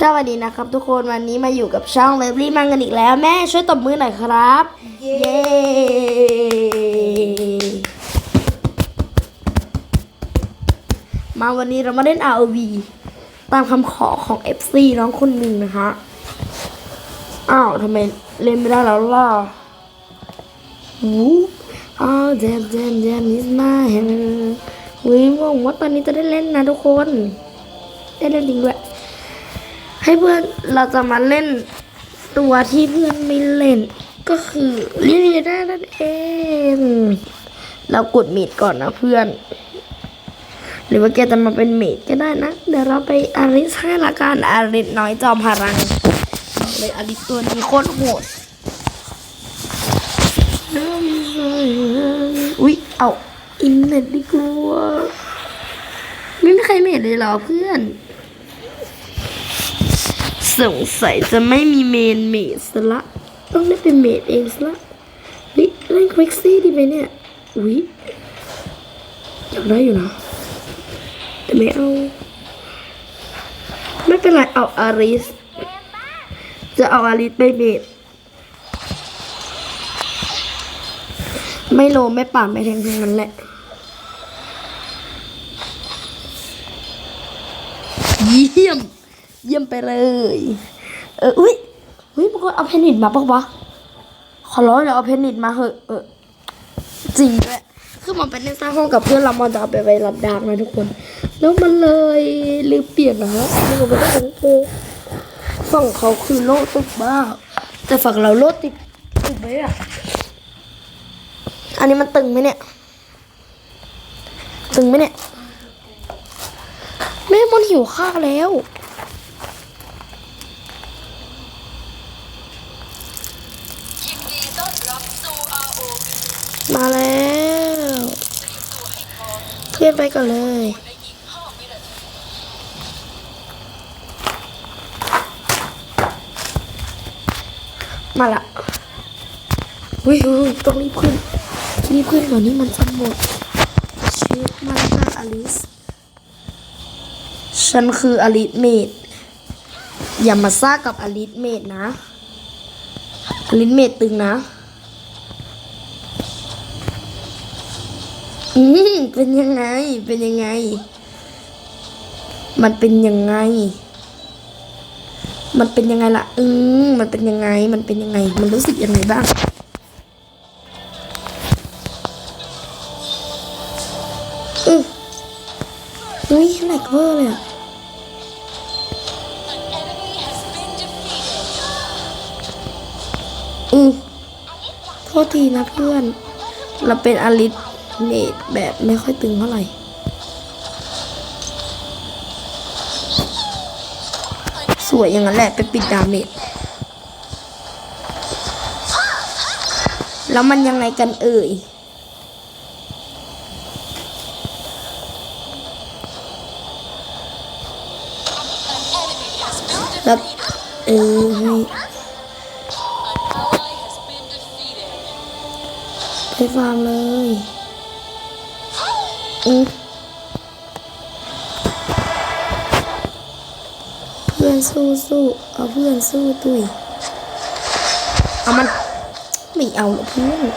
สวัสดีนะครับ ทุกคนวันนี้มาอยู่กับช่องเลิฟลี่มังกันอีกแล้ว แม่ช่วยตบมือหน่อยครับ เย้มาวันนี้เรามาเล่น ROV ตามคำขอของ FC น้องคนหนึ่งนะคะ อ้าวทำไมเล่นไม่ได้แล้วล่ะวูอ้าวแจมแจมแจมนิสมาเห็นวิหวังว่าตอนนี้จะได้เล่นนะทุกคน ได้เล่นจริงด้วย ให้เพื่อนเราจะมาเล่นตัวที่เพื่อนไม่เล่น ก็คือลิเลียด้นั่นเอง เรากดเมดก่อนนะเพื่อน หรือว่าแกจะมาเป็นเมดก็ได้นะ เดี๋ยวเราไปอาริสให้ละกันอาริสน้อยจอมพลังบอกเลยอาริสตัวนี้โคตรโหดอุ๊ยเอาอินเน็ตดีกว่าไม่มีใครเมดเลยเหรอเพื่อน สงสัยจะไม่มีเมนเมดซะละ ต้องได้เป็นเมดเองซะละเฮ้ยเล่นควิกซี่ดีไหมเนี่ย อุ๊ยอยากได้อยู่นะ แต่ไม่เอา ไม่เป็นไร เอาอาริส จะเอาอาริสไปเมดไม่โลไม่ป่าไม่แทงทั้งนั้นแหละเยี่ยม เยี่ยมไปเลย เอออุ้ยอุ้ยบางคนเอาเพนนิตมาปะวะขอร้องเดี๋ยวเอาเพนนิตมาเหอะเออจริงด้วยคือมันเป็นในสร้างห้องกับเพื่อนเรามันจะเอาไปไว้รับดาบนะทุกคน แล้วมันเลยลืมเปลี่ยนนะฮะนี่ก็ไม่ได้ของเธอฝั่งเขาคือโลดตึกบ้า แต่ฝั่งเราโลดติดตึกไหมอะอันนี้มันตึงไหมเนี่ย ตึงไหมเนี่ย แม่มันหิวข้าวแล้ว มาแล้ว เพื่อ นไปก่อนเลยมาละอุ้ยอุ้ยต้องรีบขึ้น รีบขึ้นก่อนนี่มันจะหมดชื่อมาแล้วค่ะอลิส ฉันคืออลิสเมด อย่ามาซ่ากับอลิสเมดนะ อลิสเมดตึงนะ อืม เป็นยังไง เป็นยังไง มันเป็นยังไง มันเป็นยังไงล่ะ อืมมันเป็นยังไง มันเป็นยังไง มันรู้สึกยังไงบ้างอืออุ้ยแหลกเวอร์เลยอะอือโทษทีนะเพื่อน เราเป็นอลิส เมดแบบไม่ค่อยตึงเท่าไหร่สวยอย่างนั้นแหละไปปิดดาเมจแล้วมันยังไงกันเอ่ยแล้วเออไปฟาร์มเลย อือเพื่อนสู้สู้เอาเพื่อนสู้ตุยเอามันไม่เอาหรอกเพื่อน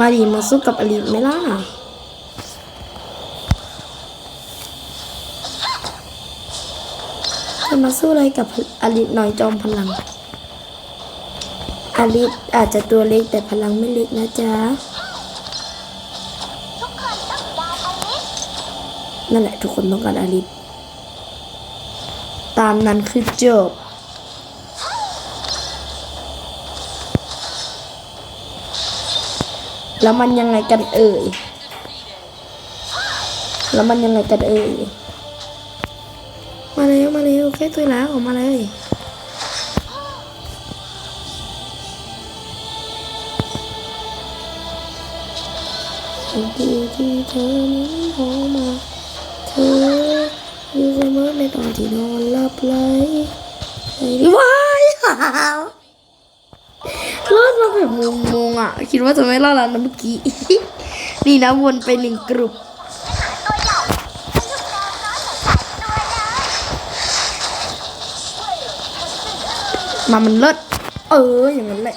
มาดีมาสู้กับอลิสไหมล่ะ จะมาสู้อะไรกับอลิสหน่อยจอมพลัง อลิสอาจจะตัวเล็กแต่พลังไม่เล็กนะจ๊ะนั่นแหละทุกคนต้องการอลิสตามนั้นคือจบแล้วมันยังไงกันเอ่ย แล้วมันยังไงกันเอ่ย มาเร็วมาเร็วแค่ตัวแล้วออกมาเลยสิ่งที่ที่เธอนี้ออมาเธออยู่เสมอในตอนที่นอนหลับไหลว้ายรอดมาเราแบบงงๆอะ คิดว่าจะไม่รอดแล้วนะเมื่อกี้ นี่นะวนไปหนึ่งกลุ่ม ตัวใหญ่ฉันถูกแมวน้อยของสายตัวเลย มามันเลิศเอออย่างนั้นแหละ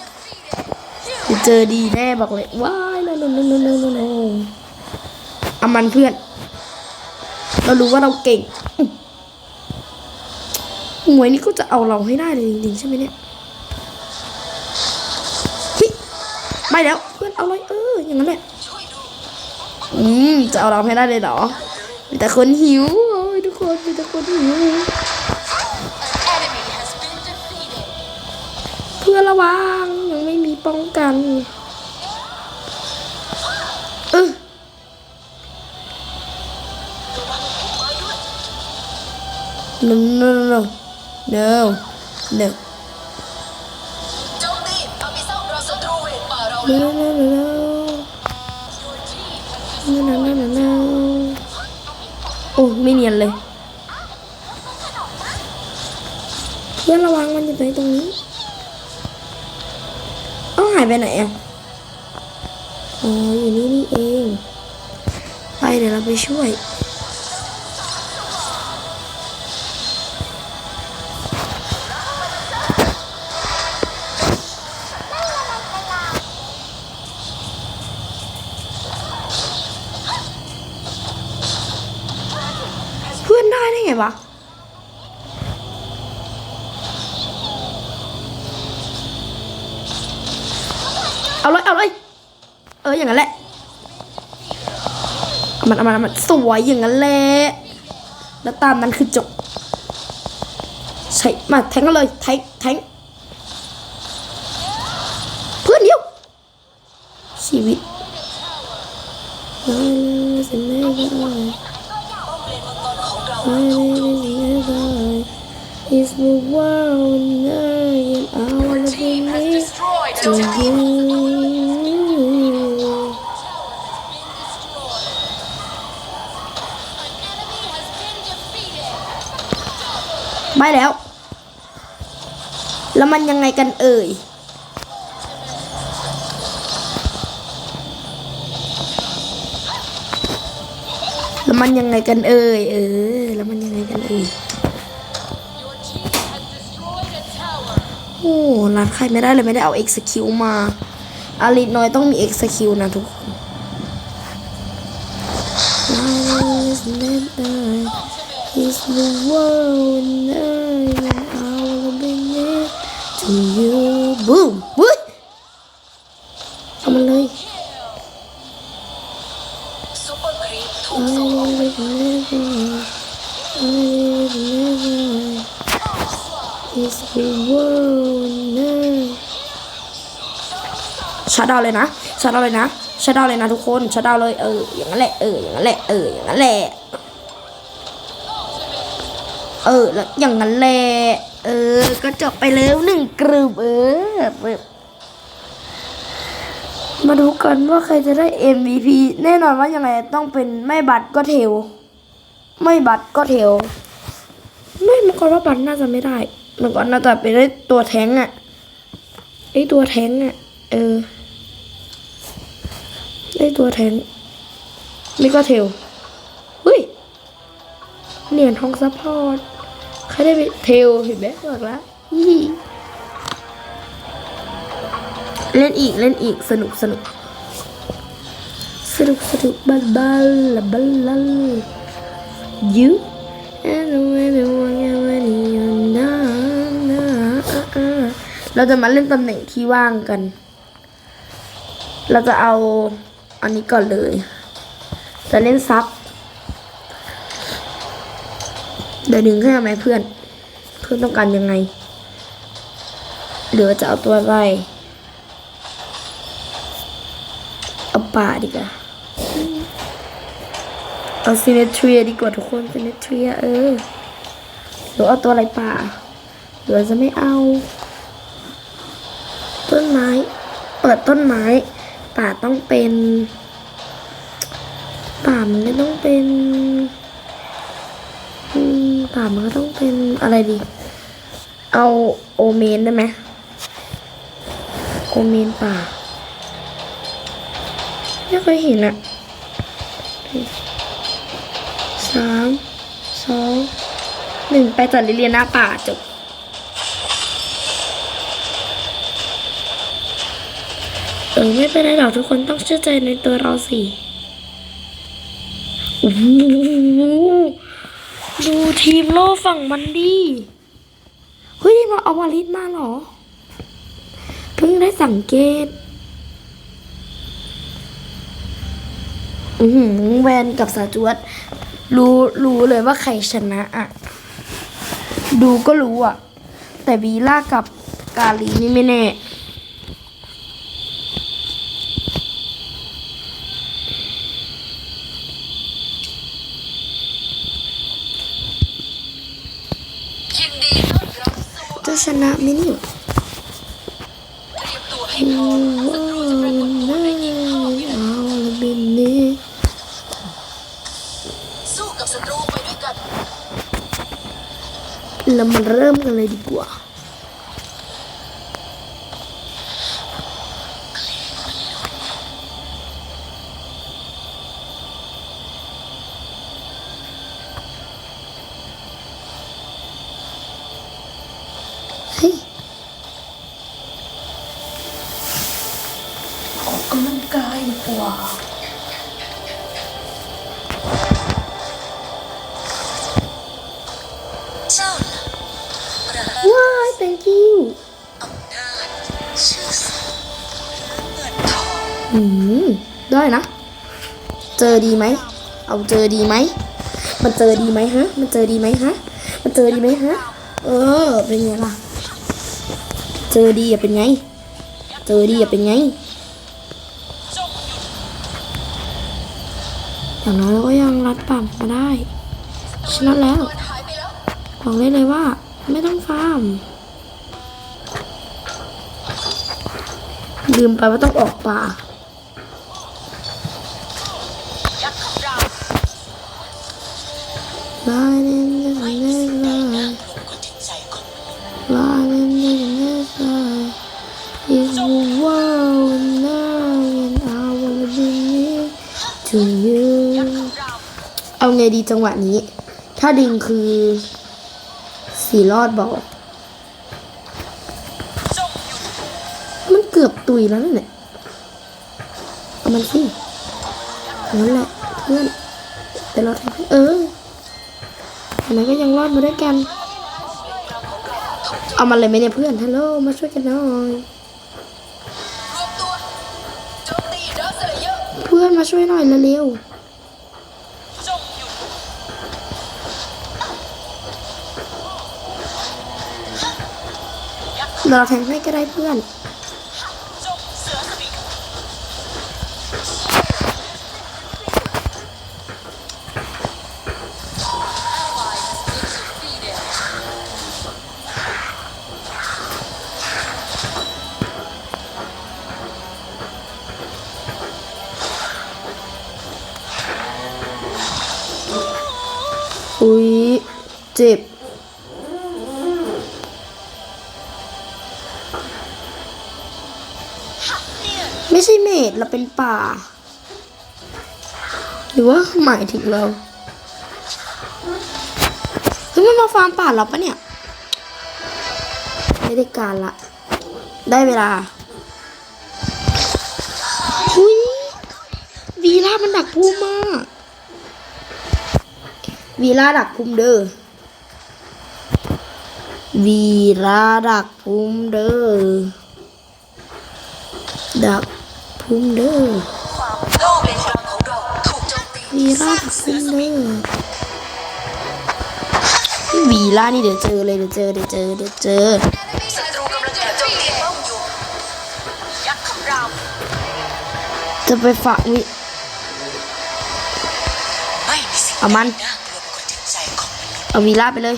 จะเจอดีแน่บอกเลยว้ายโนโนโนโนโนโนอามันเพื่อน เรารู้ว่าเราเก่งหมวยนี่ก็จะเอาเราให้ได้เลยจริงๆใช่ไหมเนี่ยเฮ้ยไม่แล้วเพื่อนเอาเลยเอออย่างนั้นแหละอืมจะเอาเราให้ได้เลยเหรอมีแต่คนหิวโอ้ยทุกคนมีแต่คนหิว พื่อระวังยังไม่มีป้องกันเออหนึ่งหนึ่งหนึ่งหนึ่งเร็วเร็วเร็วเร็วนั่นนั่นนั่นโอ้ไม่เนียนเลยเพื่อนระวังมันอยู่ไหนตรงนี้ายไปไหนอะอ๋ออยู่นี่นี่เอง ไปเดี๋ยวเราไปช่วย เพื่อนได้ได้ไงวะ เอาเลย เอาเลย เอออย่างนั้นแหละเอามันเอามันเอามันสวยอย่างนั้นแหละแล้วตามนั้นคือจบใช่มาแทงกันเลยแทงแทงเพื่อนเดียวชีวิต Is the world and I wanna be next to you. ไม่แล้ว แล้วมันยังไงกันเอ่ย แล้วมันยังไงกันเอ่ย เออ แล้วมันยังไงกันเอ่ย โอ้ร้านใครไม่ได้เลยไม่ได้เอา execute มาอาริน้อยต้องมี execute นะทุกคน This the world and I will be near to you boom วุ้ยเอามันเลย I will never I will never is the world and ชัดดาวเลยนะชัดดาวเลยนะชัดดาวเลยนะทุกคนชัดดาวเลยเอออย่างนั้นแหละเอออย่างนั้นแหละเอออย่างนั้นแหละ เออแล้วอย่างนั้นแหละเออ ก็จบไปแล้วหนึ่งกลุ่มเออมาดูกันว่าใครจะได้ MVP แน่นอนว่ายังไงต้องเป็นไม่บัตรก็เทลไม่บัตรก็เทลไม่เมื่อก่อนว่าบัตรน่าจะไม่ได้เมื่อก่อนน่าจะเป็นได้ตัวแท้งอะไอตัวแท้งอะเออได้ตัวแทงนี่ก็เทลเฮ้ย เหรียญทองซัพพอร์ตใครได้ไปเทลเห็นไหมบอกแล้วยี่เล่นอีกเล่นอีกสนุกสนุกสนุกสนุกบัลบัลละบัลลัลยู and when the one when you're not เราจะมาเล่นตำแหน่งที่ว่างกัน เราจะเอาอันนี้ก่อนเลย จะเล่นซับ เดี๋ยวดึงขึ้นมไหมเพื่อน เพื่อนต้องการยังไง หรือจะเอาตัวอะไรเอาป่าดีกว่าเอาซินเนทรียดีกว่าทุกคนซินเนทรียเออหรือเอาตัวอะไรป่าหรือจะไม่เอา ต้นไม้ เปิดต้นไม้ ป่าต้องเป็น ป่ามันก็ต้องเป็น ป่ามันก็ต้องเป็นอะไรดี เอาโอเมนได้ไหมโกเมนป่า ไม่เคยเห็นอะสามสองหนึ่งไปจัดเรียนหน้าป่าจบเออไม่เป็นไรหรอกทุกคนต้องเชื่อใจในตัวเราสิโอ้ ดูทีมโล่ฝั่งมันดี เฮ้ยมาเอาวาลิสมาหรอ เพิ่งได้สังเกต อือหือแวนกับสาจวด รู้รู้เลยว่าใครชนะอะ ดูก็รู้อะ แต่วีล่ากับกาลีนี่ไม่แน่ ยินดีต้อนรับสู่ จะช นะไหมเนี่ยเตรียมตัวให้โอ้พร้อมโหศัตรูจะปรากฏตัวในอีกห้าวินาเอาทีละบินนี้สู้กับศัตรูไปด้วยกันเรามาเริ่มกันเลยดีกว่า อืมได้นะ เจอดีไหม เอาเจอดีไหม มันเจอดีไหมฮะ มันเจอดีไหมฮะ มันเจอดีไหมฮะ เออ เป็นไงล่ะ เจอดีอะเป็นไง เจอดีอะเป็นไง อย่างน้อยเราก็ยังรัดปั่มมาได้ ชนะแล้วตอนหายไปแล้วบอกได้เลยว่า ไม่ต้องฟาร์มลืมไปว่าต้องออกป่า to you เอาไงดีจังหวะนี้ ถ้าดึงคือสีรอดบอก มันเกือบตุยแล้วเนั่นแหละเอามันสินั่นแหละเพื่อนแต่เราทำเออ อันนั้นก็ยังรอดมาด้วยกัน เอามันเลยไหมเนี่ยเพื่อน ฮัลโหล มาช่วยกันหน่อย เพื่อนมาช่วยหน่อยเร็วจงหยุดๆเราแทงให้ก็ได้เพื่อน ไม่ใช่เมดเราเป็นป่า หรือว่าหมายถึงเราเฮ้ยมันมาฟาร์มป่าเราปะเนี่ยไม่ได้การละ ได้เวลาหุยวีล่ามันดักภูมิมากวีล่าดักภูมิเด้อ วีระดักพุ่มเด้อดักพุ่มเด้อวีระดักพุ่มเด้อวีระนี่เดี๋ยวเจอเลยเดี๋ยวเจอเดี๋ยวเจอเดี๋ยวเจอจะไปฝากวีเอามันเอาวีระไปเลย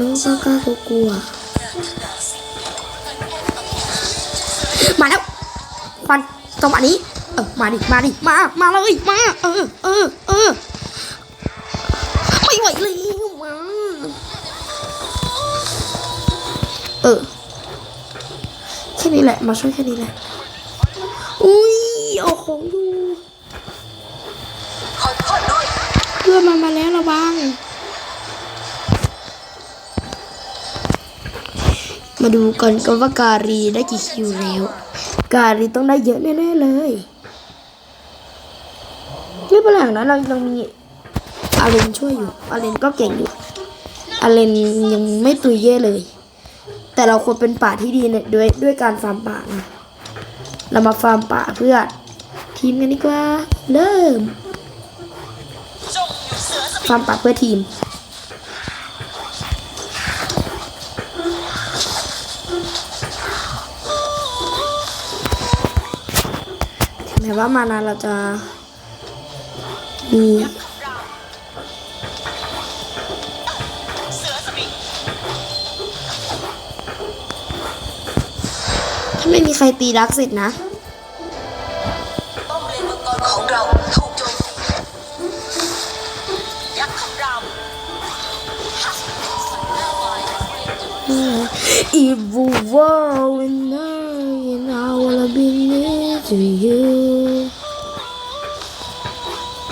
ล้ากล้ากลัวกลัว มาแล้วควันจังหวะนี้ เออมาดิ มาดิ มา มาเลย มา เออ เออ เออ ไม่ไหวเลยมา เออ แค่นี้แหละ มาช่วยแค่นี้แหละ อุ้ยเอาของดูขอโทษด้วยเพื่อนมันมาแล้วระวัง มาดูกันกันว่าการีได้กี่คิวแล้ว การีต้องได้เยอะแน่ๆเลยไม่เป็นไรหรกนะเรายังมีอาเลนช่วยอยู่อาเลนก็เก่งอยู่อาเลนยังไม่ตุยเย่เลย แต่เราควรเป็นป่าที่ดีเนี่ยด้วยด้วยการฟาร์มป่านะเรามาฟาร์มป่าเพื่อทีมกันดีกว่า เริ่ม ฟาร์มป่าเพื่อทีม แม้ว่ามานาเราจะมีเสือสมิงถ้าไม่มีใครตีดักเสร็จนะป้อมเลนมังกรของเราถูกโจมตียักษ์คำราม Evil world and I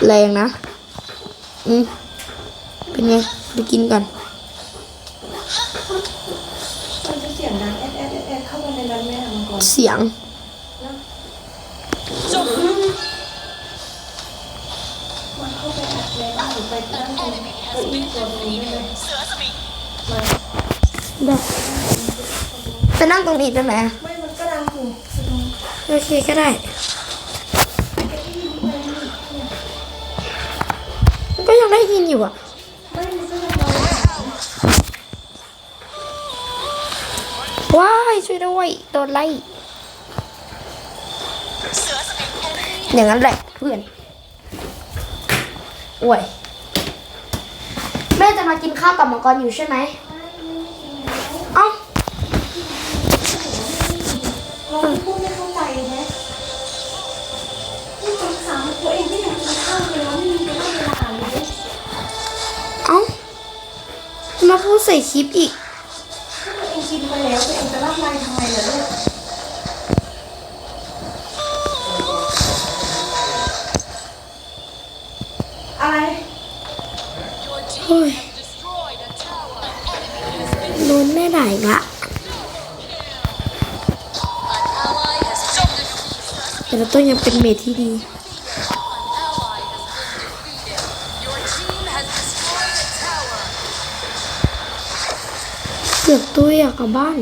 แรงนะ อืมเป็นไง ไปกินกันมันจะเสียงดังแอดแอดแอดแอดเข้ามาในนั้นแม่มังกรเสียงจงมันเข้าไปอัดในบ้านหรือไปนั่งตรงเก้าอี้ตัวนี้ได้ไหมเสือสมิงได้ไปนั่งตรงนี้ได้ไหมไม่ มันก็ดังอยู่โอเคก็ได้ ยังได้ยินอยู่อะว้ายช่วยด้วยโดนไล่อสมิงอย่างนั้นแหละเพื่อนโอ้ยแม่จะมากินข้าวกับมังกรอยู่ใช่ไหม มาพูดใส่คลิปอีกเองกินไปแล้วเองจะรับไล่ทำไมล่ะลูกอะไรเฮ้ยโดนแม่ด่าอีกละแต่เราต้องยังเป็นเมทที่ดี เกือบตัวอยากกลับบ้าน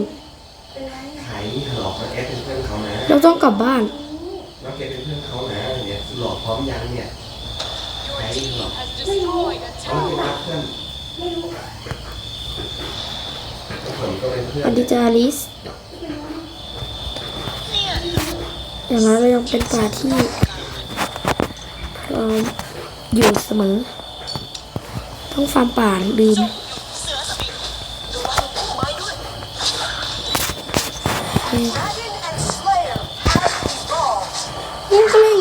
ขายนี่หลอกมาแอดเป็นเพื่อนเขานะเราต้องกลับบ้านน้องแกเป็นเพื่อนเขานะเนี่ยหลอกพร้อมยังเนี่ยขายหลอกเขาเป็นรักเพื่อนผมก็เป็นเพื่อสนวัสดีจ้าอลิส อย่างน้อยเรายังเป็นป่าที่พร้อมอยู่เสมอ ต้องฟาร์มป่าลืม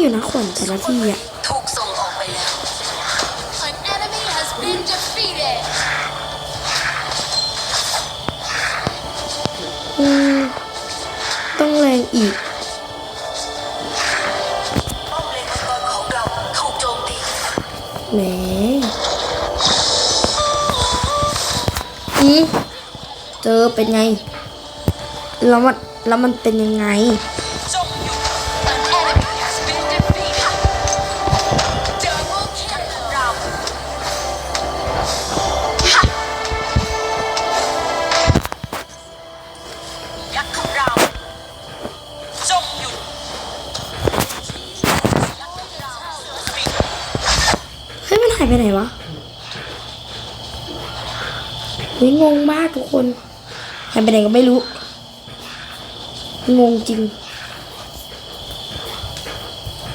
อยู่นะขวัญแต่ละที่อะถูกส่งออกไปแล้ว An enemy has been defeated. อืมต้องแรงอีกป้อมเลนมังกรของเราถูกโจมตีแหมอืมเจอเป็นไงแล้วมันแล้วมันเป็นยังไงจง ไปไหนวะวิงงมากทุกคนหายไปไหนก็ไม่รู้ งงจริง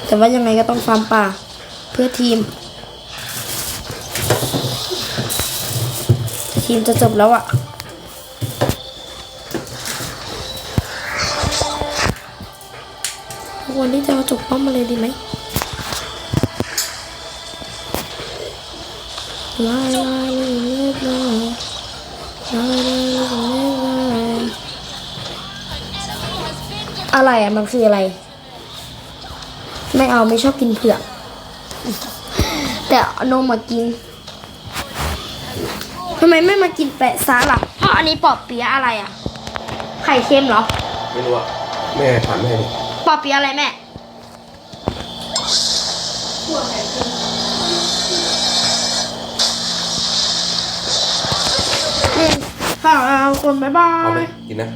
แต่ว่ายังไงก็ต้องฟาร์มป่า เพื่อทีม ทีมจะจบแล้วอะทุกคนนี่จะมาจบป้อมอะไรดีไหม ลายลายเล็กลายลายลายเล็กลายอะไรอะมันคืออะไร ไม่เอาไม่ชอบกินเผือกแต่นมมากินทำไมไม่มากินแปะซะล่ะเพราะอันนี้ปอบเปียอะไรอะ ไข่เค็มเหรอ ไม่รู้อะแม่ถามแม่ดิปอบเปียอะไรแม่ อืมค่ะคนบ๊ายบาเอาไหมยกินนะ